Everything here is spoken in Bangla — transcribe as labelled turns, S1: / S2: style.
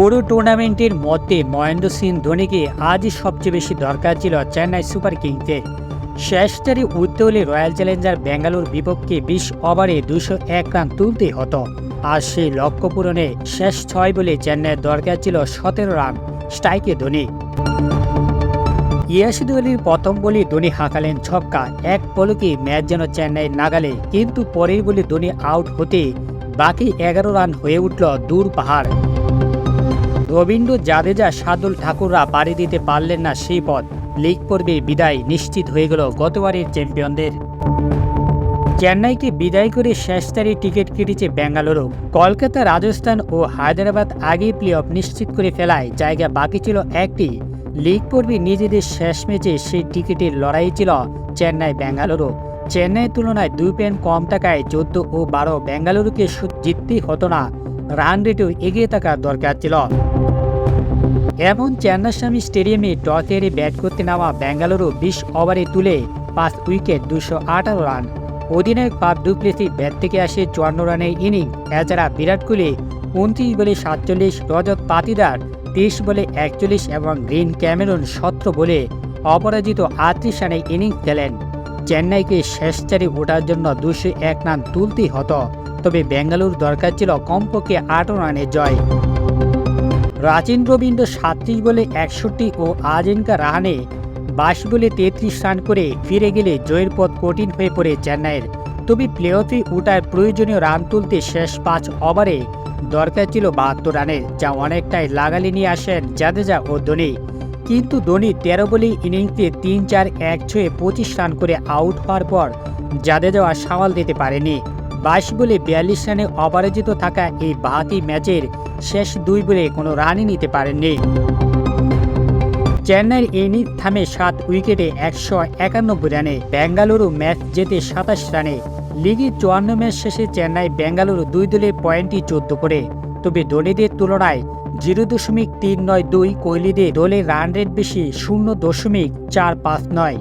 S1: পুরো টুর্নামেন্টের মধ্যে মহেন্দ্র সিং ধোনিকে আজই সবচেয়ে বেশি দরকার ছিল চেন্নাই সুপার কিংসে। শেষ চারে উঠতে হলে রয়্যাল চ্যালেঞ্জার ব্যাঙ্গালোর বিপক্ষে বিশ ওভারে দুশো এক রান তুলতে হতো। আর সেই লক্ষ্য পূরণে শেষ ছয় বলে চেন্নাইয়ের দরকার ছিল সতেরো রান, স্ট্রাইকে ধোনি। ইয়াসিদ আলীর প্রথম বলে ধোনি হাঁকালেন ছক্কা, এক পলকে ম্যাচ যেন চেন্নাইয়ের নাগালে, কিন্তু পরের বলে ধোনি আউট হতে বাকি এগারো রান হয়ে উঠল দূর পাহাড়। রবীন্দ্র জাদেজা সাদুল ঠাকুররা পাড়ি দিতে পারলেন না সেই পথ। লিগ পর্বে বিদায় নিশ্চিত হয়ে গেল গতবারের চ্যাম্পিয়নদের। চেন্নাইকে বিদায় করে শেষ তারিখ টিকিট কেটেছে বেঙ্গালুরু। কলকাতা, রাজস্থান ও হায়দ্রাবাদ আগেই প্লে অফ নিশ্চিত করে ফেলায়। জায়গা বাকি ছিল একটি। লিগ পর্বে নিজেদের শেষ ম্যাচে সেই টিকিটের লড়াই ছিল চেন্নাই বেঙ্গালুরু। চেন্নাইয়ের তুলনায় দুই পেন কম টাকায় চোদ্দ ও বারো বেঙ্গালুরুকে জিততেই হতো না। রান রেটেও এগিয়ে থাকার দরকার ছিল। এমন চেন্নাস্বামী স্টেডিয়ামে টস হেরে ব্যাট করতে নামা বেঙ্গালুরু বিশ ওভারে তুলে পাঁচ উইকেট দুশো আঠারো রান। অধিনায়ক পাপ ডুপ্লেসি ব্যাট থেকে আসে চুয়ান্ন রানের ইনিং এছাড়া বিরাট কোহলি উনত্রিশ বলে সাতচল্লিশ, রজত পাতিদার তেইশ বলে একচল্লিশ এবং গ্রিন ক্যামেরন সতেরো বলে অপরাজিত আটত্রিশ রানের ইনিংস খেলেন। চেন্নাইকে শেষ চারে ওঠার জন্য দুশো এক রান তুলতেই হতো, তবে বেঙ্গালুর দরকার ছিল কমপক্ষে আট রানের জয়। রাচিন রবীন্দ্র সাতত্রিশ বলে একষট্টি ও আজেঙ্কা রাহানে বাইশ বলে তেত্রিশ রান করে ফিরে গেলে জয়ের পথ কঠিন হয়ে পড়ে চেন্নাইয়ের। তবে প্লে অফে ওঠার প্রয়োজনীয় রান তুলতে শেষ পাঁচ ওভারে দরকার ছিল বাহাত্তর রানের যা অনেকটাই লাগালি নিয়ে আসেন জাদেজা ও ধোনি। কিন্তু ধোনি তেরো বলেই ইনিংসে তিন চার এক ছয়ে পঁচিশ রান করে আউট হওয়ার পর জাদেজা সামাল দিতে পারেনি। বাইশ বলে বিয়াল্লিশ রানে অপরাজিত থাকা এই বাহাতি ম্যাচের শেষ দুই বলে কোনো রানই নিতে পারেননি। চেন্নাইয়ের ইনিংস থামে সাত উইকেটে একশো একানব্বই রানে বেঙ্গালুরু ম্যাচ জেতে সাতাশ রানে লিগে চুয়ান্ন ম্যাচ শেষে চেন্নাই বেঙ্গালুরু দুই দলের পয়েন্টই চোদ্দ করে। তবে ধোনিদের তুলনায় জিরো দশমিক তিন নয় দুই কোহলিদের দলের রান রেট বেশি শূন্য দশমিক চার পাঁচ নয়।